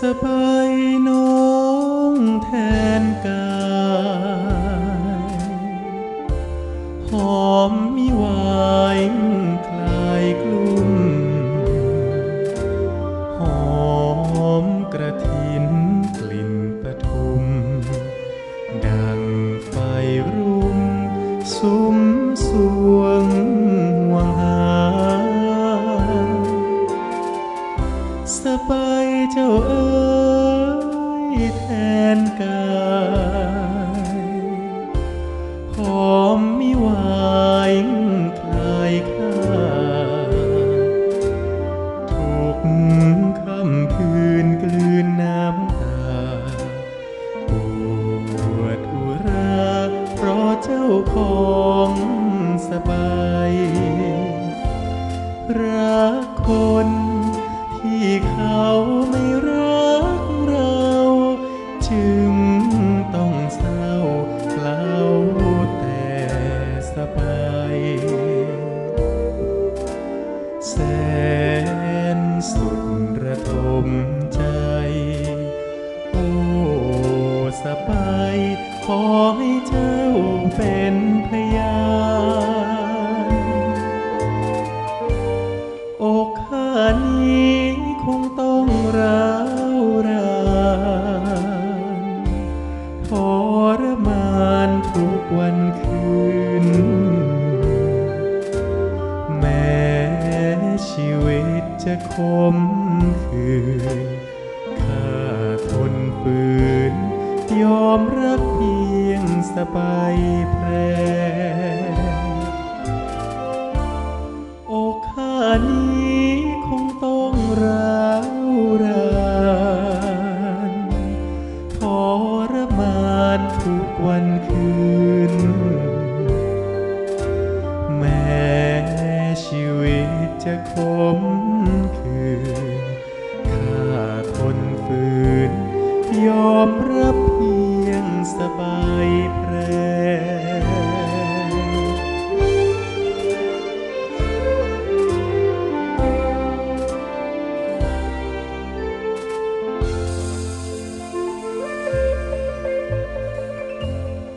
สบายน้องแทนกายหอมมิวาย สบายเจ้าเอ๋ยแทนกายหอมมิวายคลายข้าทุกคำคืนกลืนน้ำตาปวดอุราเพราะเจ้าของสบายรักคน เขาไม่รักเรา จึงต้องเศร้าเล้าแต่สบายแสนสุดระทมใจ โอ้สบายขอให้เจ้าเป็น ร้าวรานทรมานทุกวันคืน แม้ชีวิตจะคมคืนข้าทนฝืน ยอมรับเพียงสบายแพรอกข้านี้ คืน แม้ชีวิตจะขมคืนข้าทนฝืน ยอมรับเพียงสบาย